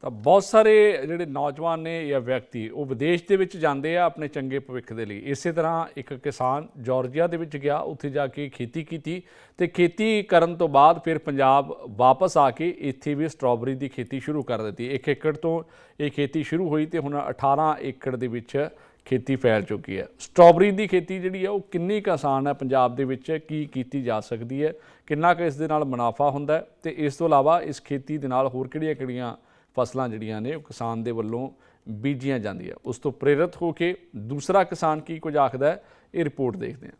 ਤਾਂ ਬਹੁਤ ਸਾਰੇ ਜਿਹੜੇ ਨੌਜਵਾਨ ਨੇ ਜਾਂ ਵਿਅਕਤੀ, ਉਹ ਵਿਦੇਸ਼ ਦੇ ਵਿੱਚ ਜਾਂਦੇ ਆ ਆਪਣੇ ਚੰਗੇ ਭਵਿੱਖ ਦੇ ਲਈ। ਇਸੇ ਤਰ੍ਹਾਂ ਇੱਕ ਕਿਸਾਨ ਜਾਰਜੀਆ ਦੇ ਵਿੱਚ ਗਿਆ, ਉੱਥੇ ਜਾ ਕੇ ਖੇਤੀ ਕੀਤੀ ਤੇ ਖੇਤੀ ਕਰਨ ਤੋਂ ਬਾਅਦ ਫਿਰ ਪੰਜਾਬ ਵਾਪਸ ਆ ਕੇ ਇੱਥੇ ਵੀ ਸਟ੍ਰਾਬੇਰੀ ਦੀ ਖੇਤੀ ਸ਼ੁਰੂ ਕਰ ਦਿੱਤੀ। ਇੱਕ ਏਕੜ ਤੋਂ ਇਹ ਖੇਤੀ ਸ਼ੁਰੂ ਹੋਈ ਤੇ ਹੁਣ 18 ਏਕੜ ਦੇ ਵਿੱਚ ਖੇਤੀ ਫੈਲ ਚੁੱਕੀ ਹੈ। ਸਟ੍ਰਾਬੇਰੀ ਦੀ ਖੇਤੀ ਜਿਹੜੀ ਹੈ, ਉਹ ਕਿੰਨੀ ਕੁ ਆਸਾਨ ਹੈ ਪੰਜਾਬ ਦੇ ਵਿੱਚ? ਕੀ ਕੀਤੀ ਜਾ ਸਕਦੀ ਹੈ? ਕਿੰਨਾ ਕੁ ਇਸ ਦੇ ਨਾਲ ਮੁਨਾਫਾ ਹੁੰਦਾ ਹੈ? ਤੇ ਇਸ ਤੋਂ ਇਲਾਵਾ ਇਸ ਖੇਤੀ ਦੇ ਨਾਲ ਹੋਰ ਕਿਹੜੀਆਂ-ਕਿਹੜੀਆਂ ਫਸਲਾਂ ਜਿਹੜੀਆਂ ਨੇ ਉਹ ਕਿਸਾਨ ਦੇ ਵੱਲੋਂ ਬੀਜੀਆਂ ਜਾਂਦੀਆਂ। ਉਸ ਤੋਂ ਪ੍ਰੇਰਿਤ ਹੋ ਕੇ ਦੂਸਰਾ ਕਿਸਾਨ ਕੀ ਕੁਝ ਆਖਦਾ ਹੈ, ਇਹ ਰਿਪੋਰਟ ਦੇਖਦੇ ਹਾਂ।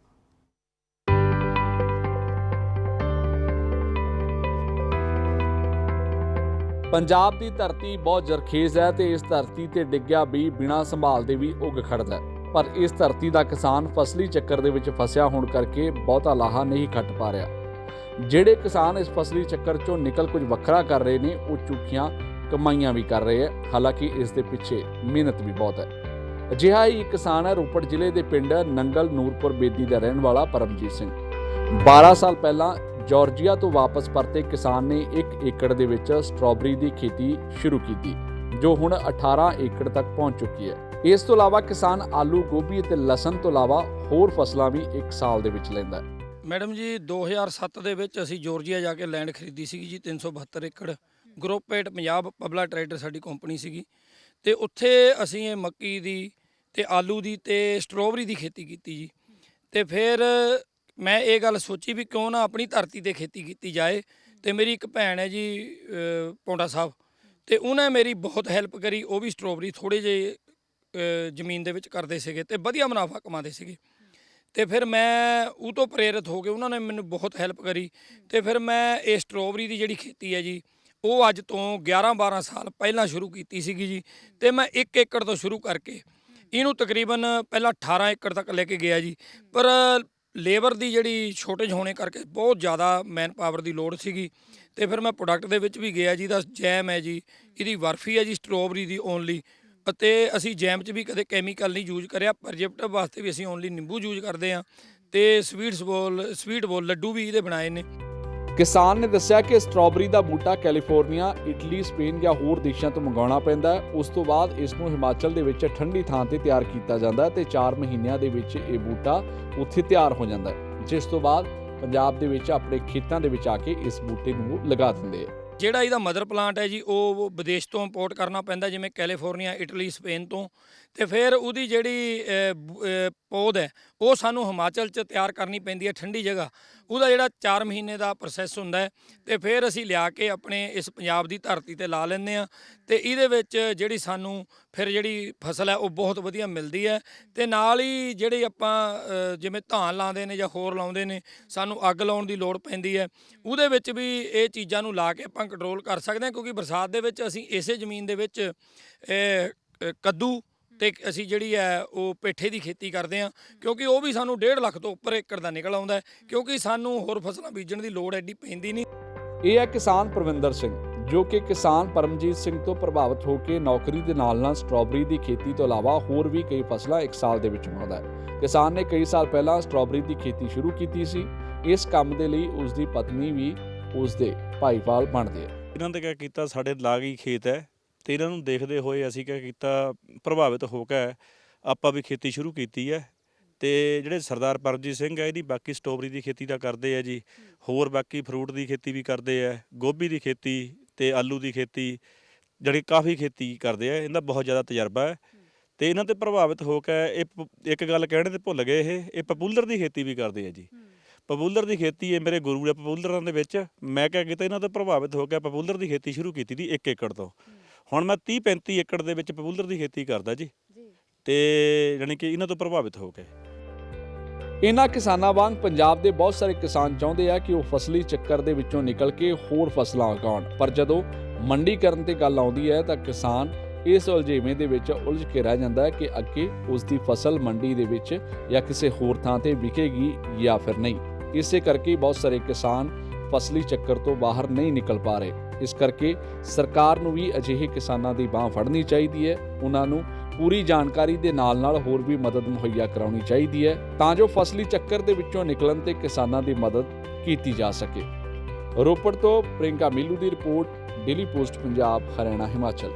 ਪੰਜਾਬ ਦੀ ਧਰਤੀ ਬਹੁਤ ਜ਼ਰਖੇਜ਼ ਹੈ ਤੇ ਇਸ ਧਰਤੀ ਤੇ ਡਿੱਗਿਆ ਵੀ ਬਿਨਾਂ ਸੰਭਾਲ ਦੇ ਵੀ ਉੱਗ ਖੜਦਾ ਹੈ। ਪਰ ਇਸ ਧਰਤੀ ਦਾ ਕਿਸਾਨ ਫਸਲੀ ਚੱਕਰ ਦੇ ਵਿੱਚ ਫਸਿਆ ਹੋਣ ਕਰਕੇ ਬਹੁਤਾ ਲਾਹਾ ਨਹੀਂ ਖੱਟ ਪਾ ਰਿਹਾ। ਜਿਹੜੇ ਕਿਸਾਨ ਇਸ ਫਸਲੀ ਚੱਕਰ ਚੋਂ ਨਿਕਲ ਕੁਝ ਵੱਖਰਾ ਕਰ ਰਹੇ ਨੇ, ਉਹ ਚੁੱਕੀਆਂ ਕਮਾਈਆਂ ਵੀ ਕਰ ਰਹੇ ਹੈ। ਹਾਲਾਂਕਿ ਇਸ ਦੇ ਪਿੱਛੇ ਮਿਹਨਤ ਵੀ ਬਹੁਤ ਹੈ। ਅਜਿਹਾ ਹੀ ਇੱਕ ਕਿਸਾਨ ਹੈ, ਰੋਪੜ ਜ਼ਿਲ੍ਹੇ ਦੇ ਪਿੰਡ ਨੰਗਲ ਨੂਰਪੁਰ ਬੇਦੀ ਦਾ ਰਹਿਣ ਵਾਲਾ ਪਰਮਜੀਤ ਸਿੰਘ। 12 ਸਾਲ ਪਹਿਲਾਂ ਜਾਰਜੀਆ ਤੋਂ ਵਾਪਸ ਪਰਤੇ ਕਿਸਾਨ ਨੇ 1 ਏਕੜ ਦੇ ਵਿੱਚ ਸਟ੍ਰਾਬੇਰੀ ਦੀ ਖੇਤੀ ਸ਼ੁਰੂ ਕੀਤੀ, ਜੋ ਹੁਣ 18 ਏਕੜ ਤੱਕ ਪਹੁੰਚ ਚੁੱਕੀ ਹੈ। ਇਸ ਤੋਂ ਇਲਾਵਾ ਕਿਸਾਨ ਆਲੂ, ਗੋਭੀ ਅਤੇ ਲਸਣ ਤੋਂ ਇਲਾਵਾ ਹੋਰ ਫਸਲਾਂ ਵੀ 1 ਸਾਲ ਦੇ ਵਿੱਚ ਲੈਂਦਾ ਹੈ। ਮੈਡਮ ਜੀ 2007 ਦੇ ਵਿੱਚ ਅਸੀਂ ਜਾਰਜੀਆ ਜਾ ਕੇ ਲੈਂਡ ਖਰੀਦੀ ਸੀਗੀ ਜੀ 372 ਏਕੜ। ਗਰੁੱਪ 8 ਪੰਜਾਬ ਪਬਲਾ ਟਰੇਡਰ ਸਾਡੀ ਕੰਪਨੀ ਸੀਗੀ ਤੇ ਉੱਥੇ ਅਸੀਂ ਇਹ ਮੱਕੀ ਦੀ ਤੇ ਆਲੂ ਦੀ ਤੇ ਸਟ੍ਰਾਬੇਰੀ ਦੀ ਖੇਤੀ ਕੀਤੀ ਜੀ। ਤੇ ਫਿਰ ਮੈਂ ਇਹ ਗੱਲ ਸੋਚੀ ਵੀ ਕਿਉਂ ਨਾ ਆਪਣੀ ਧਰਤੀ ਤੇ ਖੇਤੀ ਕੀਤੀ ਜਾਏ ਤੇ ਮੇਰੀ ਇੱਕ ਭੈਣ ਹੈ ਜੀ ਪੌਂਡਾ ਸਾਹਿਬ ਤੇ ਉਹਨੇ ਮੇਰੀ ਬਹੁਤ ਹੈਲਪ ਕਰੀ, ਉਹ ਵੀ ਸਟ੍ਰਾਬੇਰੀ ਥੋੜੇ ਜੇ ਜ਼ਮੀਨ ਦੇ ਵਿੱਚ ਕਰਦੇ ਸੀਗੇ ਤੇ ਵਧੀਆ ਮੁਨਾਫਾ ਕਮਾਉਂਦੇ ਸੀਗੇ। ਤੇ ਫਿਰ ਮੈਂ ਉਹ ਤੋਂ ਪ੍ਰੇਰਿਤ ਹੋ ਕੇ ਉਹਨਾਂ ਨੇ ਮੈਨੂੰ ਬਹੁਤ ਹੈਲਪ ਕਰੀ ਤੇ ਫਿਰ ਮੈਂ ਇਹ ਸਟ੍ਰਾਬੇਰੀ ਦੀ ਜਿਹੜੀ ਖੇਤੀ ਹੈ ਜੀ ਉਹ ਅੱਜ ਤੋਂ 11 12 ਸਾਲ ਪਹਿਲਾਂ ਸ਼ੁਰੂ ਕੀਤੀ ਸੀਗੀ ਜੀ ਤੇ ਮੈਂ 1 ਏਕੜ ਤੋਂ ਸ਼ੁਰੂ ਕਰਕੇ ਇਹਨੂੰ ਤਕਰੀਬਨ ਪਹਿਲਾਂ 18 ਏਕੜ ਤੱਕ ਲੈ ਕੇ ਗਿਆ ਜੀ। ਪਰ ਲੇਬਰ ਦੀ ਜਿਹੜੀ ਛੋਟੇਜ ਹੋਣੇ ਕਰਕੇ ਬਹੁਤ ਜ਼ਿਆਦਾ ਮੈਨ ਪਾਵਰ ਦੀ ਲੋੜ ਸੀਗੀ ਤੇ ਫਿਰ ਮੈਂ ਪ੍ਰੋਡਕਟ ਦੇ ਵਿੱਚ ਵੀ ਗਿਆ ਜੀ ਦਾ ਜੈਮ ਹੈ ਜੀ, ਇਹਦੀ ਬਰਫੀ ਹੈ ਜੀ ਸਟ੍ਰਾਬੇਰੀ ਦੀ ਓਨਲੀ ਅਤੇ ਅਸੀਂ ਜੈਮ 'ਚ ਵੀ ਕਦੇ ਕੈਮੀਕਲ ਨਹੀਂ ਯੂਜ਼ ਕਰਿਆ ਪ੍ਰੋਜੈਕਟ ਵਾਸਤੇ ਵੀ ਅਸੀਂ ਓਨਲੀ ਨਿੰਬੂ ਯੂਜ਼ ਕਰਦੇ ਹਾਂ ਤੇ ਸਵੀਟਸ ਬੋਲ ਸਵੀਟ ਬੋਲ ਲੱਡੂ ਵੀ ਇਹਦੇ ਬਣਾਏ ਨੇ। ਕਿਸਾਨ ਨੇ ਦੱਸਿਆ ਕਿ ਸਟ੍ਰਾਬੇਰੀ ਦਾ ਬੂਟਾ ਕੈਲੀਫੋਰਨੀਆ, ਇਟਲੀ, ਸਪੇਨ ਜਾਂ ਹੋਰ ਦੇਸ਼ਾਂ ਤੋਂ ਮੰਗਾਉਣਾ ਪੈਂਦਾ ਹੈ। ਉਸ ਤੋਂ ਬਾਅਦ ਇਸ ਨੂੰ ਹਿਮਾਚਲ ਦੇ ਵਿੱਚ ਠੰਡੀ ਥਾਂ ਤੇ ਤਿਆਰ ਕੀਤਾ ਜਾਂਦਾ ਹੈ ਤੇ 4 ਮਹੀਨਿਆਂ ਦੇ ਵਿੱਚ ਇਹ ਬੂਟਾ ਉੱਥੇ ਤਿਆਰ ਹੋ ਜਾਂਦਾ ਹੈ, ਜਿਸ ਤੋਂ ਬਾਅਦ ਪੰਜਾਬ ਦੇ ਵਿੱਚ ਆਪਣੇ ਖੇਤਾਂ ਦੇ ਵਿੱਚ ਆ ਕੇ ਇਸ ਬੂਟੇ ਨੂੰ ਲਗਾ ਦਿੰਦੇ ਆ। ਜਿਹੜਾ ਇਹਦਾ ਮਦਰ ਪਲਾਂਟ ਹੈ ਜੀ, ਉਹ ਵਿਦੇਸ਼ ਤੋਂ ਇੰਪੋਰਟ ਕਰਨਾ ਪੈਂਦਾ, ਜਿਵੇਂ ਕੈਲੀਫੋਰਨੀਆ, ਇਟਲੀ, ਸਪੇਨ ਤੋਂ। ਤੇ ਫਿਰ ਉਹਦੀ ਜਿਹੜੀ ਪੌਦ ਹੈ, ਉਹ ਸਾਨੂੰ ਹਿਮਾਚਲ 'ਚ ਤਿਆਰ ਕਰਨੀ ਪੈਂਦੀ ਹੈ ਠੰਡੀ ਜਗ੍ਹਾ। ਉਹਦਾ ਜਿਹੜਾ 4 ਮਹੀਨੇ ਦਾ ਪ੍ਰੋਸੈਸ ਹੁੰਦਾ ਹੈ ਤੇ ਫਿਰ ਅਸੀਂ ਲਿਆ ਕੇ ਆਪਣੇ ਇਸ ਪੰਜਾਬ ਦੀ ਧਰਤੀ ਤੇ ਲਾ ਲੈਂਦੇ ਆ ਤੇ ਇਹਦੇ ਵਿੱਚ ਜਿਹੜੀ ਸਾਨੂੰ ਫਿਰ ਜਿਹੜੀ ਫਸਲ ਹੈ, ਉਹ ਬਹੁਤ ਵਧੀਆ ਮਿਲਦੀ ਹੈ ਤੇ ਨਾਲ ਹੀ ਜਿਹੜੇ ਆਪਾਂ ਜਿਵੇਂ ਧਾਨ ਲਾਉਂਦੇ ਨੇ ਜਾਂ ਹੋਰ ਲਾਉਂਦੇ ਨੇ, ਸਾਨੂੰ ਅੱਗ ਲਾਉਣ ਦੀ ਲੋੜ ਪੈਂਦੀ ਹੈ। ਉਹਦੇ ਵਿੱਚ ਵੀ ਇਹ ਚੀਜ਼ਾਂ ਨੂੰ ਲਾ ਕੇ ਆਪਾਂ ਕੰਟਰੋਲ ਕਰ ਸਕਦੇ ਹਾਂ ਕਿਉਂਕਿ ਬਰਸਾਤ ਦੇ ਵਿੱਚ ਅਸੀਂ ਇਸੇ ਜ਼ਮੀਨ ਦੇ ਵਿੱਚ ਕੱਦੂ ਤੇ ਅਸੀਂ ਜਿਹੜੀ ਹੈ ਉਹ ਪੇਠੇ ਦੀ ਖੇਤੀ ਕਰਦੇ ਹਾਂ ਕਿਉਂਕਿ ਉਹ ਵੀ ਸਾਨੂੰ 1.5 ਲੱਖ ਤੋਂ ਉੱਪਰ ਏਕੜ ਦਾ ਨਿਕਲ ਆਉਂਦਾ ਕਿਉਂਕਿ ਸਾਨੂੰ ਹੋਰ ਫਸਲਾਂ ਬੀਜਣ ਦੀ ਲੋੜ ਐਡੀ ਪੈਂਦੀ ਨਹੀਂ। ਇਹ ਹੈ ਕਿਸਾਨ ਪ੍ਰਵਿੰਦਰ ਸਿੰਘ ਜੋ ਕਿ ਕਿਸਾਨ ਪਰਮਜੀਤ ਸਿੰਘ ਤੋਂ ਪ੍ਰਭਾਵਿਤ ਹੋ ਕੇ ਨੌਕਰੀ ਦੇ ਨਾਲ-ਨਾਲ ਸਟ੍ਰਾਬੇਰੀ ਦੀ ਖੇਤੀ ਤੋਂ ਇਲਾਵਾ ਹੋਰ ਵੀ ਕਈ ਫਸਲਾਂ ਇੱਕ ਸਾਲ ਦੇ ਵਿੱਚ ਉਗਾਉਂਦਾ ਹੈ। ਕਿਸਾਨ ਨੇ ਕਈ ਸਾਲ ਪਹਿਲਾਂ ਸਟ੍ਰਾਬੇਰੀ ਦੀ ਖੇਤੀ ਸ਼ੁਰੂ ਕੀਤੀ ਸੀ ਇਸ ਕੰਮ ਦੇ ਲਈ ਉਸ ਦੀ ਪਤਨੀ ਵੀ ਉਸ ਦੇ ਭਾਈਵਾਲ ਬਣਦੇ ਆ। ਇਹਨਾਂ ਤੇ ਕਿਆ ਕੀਤਾ ਸਾਡੇ ਲਾਗ ਹੀ ਖੇਤ ਹੈ ਤੇ ਇਹਨਾਂ ਨੂੰ ਦੇਖਦੇ ਹੋਏ ਅਸੀਂ ਕਿਆ ਕੀਤਾ ਪ੍ਰਭਾਵਿਤ ਹੋ ਕੇ ਆਪਾਂ ਵੀ ਖੇਤੀ ਸ਼ੁਰੂ ਕੀਤੀ ਹੈ। ਤੇ ਜਿਹੜੇ ਸਰਦਾਰ ਪਰਮਜੀਤ ਸਿੰਘ ਹੈ ਇਹਦੀ ਬਾਕੀ ਸਟ੍ਰਾਬੇਰੀ ਦੀ ਖੇਤੀ ਤਾਂ ਕਰਦੇ ਆ ਜੀ ਹੋਰ ਬਾਕੀ ਫਰੂਟ ਦੀ ਖੇਤੀ ਵੀ ਕਰਦੇ ਆ ਗੋਭੀ ਦੀ ਖੇਤੀ ਤੇ ਆਲੂ ਦੀ ਖੇਤੀ ਜਿਹੜੀ ਕਾਫੀ ਖੇਤੀ ਕਰਦੇ ਆ ਇਹਦਾ ਬਹੁਤ ਜ਼ਿਆਦਾ ਤਜਰਬਾ ਹੈ। ਤੇ ਇਹਨਾਂ ਤੇ ਪ੍ਰਭਾਵਿਤ ਹੋ ਕੇ ਇਹ ਪ- ਇੱਕ ਗੱਲ ਕਹਿਣੇ ਤੇ ਭੁੱਲ ਗਏ ਇਹ ਇਹ ਪਪੂਲਰ ਦੀ ਖੇਤੀ ਵੀ ਕਰਦੇ ਆ ਜੀ। ਪਪੂਲਰ ਦੀ ਖੇਤੀ ਇਹ ਮੇਰੇ ਗੁਰੂ ਦੇ ਪਪੂਲਰਾਂ ਦੇ ਵਿੱਚ ਮੈਂ ਕਿਹਾ ਕੀਤਾ ਇਹਨਾਂ ਤੋਂ ਪ੍ਰਭਾਵਿਤ ਹੋ ਕੇ ਪਪੂਲਰ ਦੀ ਖੇਤੀ ਸ਼ੁਰੂ ਕੀਤੀ ਦੀ 1 ਏਕੜ ਤੋਂ। ਹੁਣ ਮੈਂ 30 35 ਏਕੜ ਦੇ ਵਿੱਚ ਪਪੂਲਰ ਦੀ ਖੇਤੀ ਕਰਦਾ ਜੀ। ਤੇ ਯਾਨੀ ਕਿ ਇਹਨਾਂ ਤੋਂ ਪ੍ਰਭਾਵਿਤ ਹੋ ਕੇ। ਇਹਨਾਂ ਕਿਸਾਨਾਂ ਵਾਂਗ ਪੰਜਾਬ ਦੇ ਬਹੁਤ ਸਾਰੇ ਕਿਸਾਨ ਚਾਹੁੰਦੇ ਆ ਕਿ ਉਹ ਫਸਲੀ ਚੱਕਰ ਦੇ ਵਿੱਚੋਂ ਨਿਕਲ ਕੇ ਹੋਰ ਫਸਲਾਂ ਉਗਾਉਣ। ਪਰ ਜਦੋਂ ਮੰਡੀਕਰਨ ਤੇ ਗੱਲ ਆਉਂਦੀ ਹੈ ਤਾਂ ਕਿਸਾਨ ਇਸ ਉਲਝੇਵੇਂ ਦੇ ਵਿੱਚ ਉਲਝ ਕੇ ਰਹਿ ਜਾਂਦਾ ਹੈ ਕਿ ਅੱਗੇ ਉਸ ਦੀ ਫਸਲ ਮੰਡੀ ਦੇ ਵਿੱਚ ਜਾਂ ਕਿਸੇ ਹੋਰ ਥਾਂ ਤੇ ਵਿਕੇਗੀ ਜਾਂ ਫਿਰ ਨਹੀਂ। ਇਸੇ ਕਰਕੇ ਬਹੁਤ ਸਾਰੇ ਕਿਸਾਨ ਫਸਲੀ ਚੱਕਰ ਤੋਂ ਬਾਹਰ ਨਹੀਂ ਨਿਕਲ ਪਾ ਰਹੇ। ਇਸ ਕਰਕੇ ਸਰਕਾਰ ਨੂੰ ਵੀ ਅਜਿਹੇ ਕਿਸਾਨਾਂ ਦੀ ਬਾਹ ਫੜਨੀ ਚਾਹੀਦੀ ਹੈ। ਉਹਨਾਂ ਨੂੰ ਪੂਰੀ ਜਾਣਕਾਰੀ ਦੇ ਨਾਲ-ਨਾਲ ਹੋਰ ਵੀ ਮਦਦ ਮੁਹੱਈਆ ਕਰਾਉਣੀ ਚਾਹੀਦੀ ਹੈ ਤਾਂ ਜੋ ਫਸਲੀ ਚੱਕਰ ਦੇ ਵਿੱਚੋਂ ਨਿਕਲਣ ਤੇ ਕਿਸਾਨਾਂ ਦੀ ਮਦਦ ਕੀਤੀ ਜਾ ਸਕੇ। ਰੋਪੜ ਤੋਂ ਪ੍ਰਿੰਕਾ ਮਿੱਲੂ ਦੀ report, Daily Post, Punjab, Haryana, Himachal.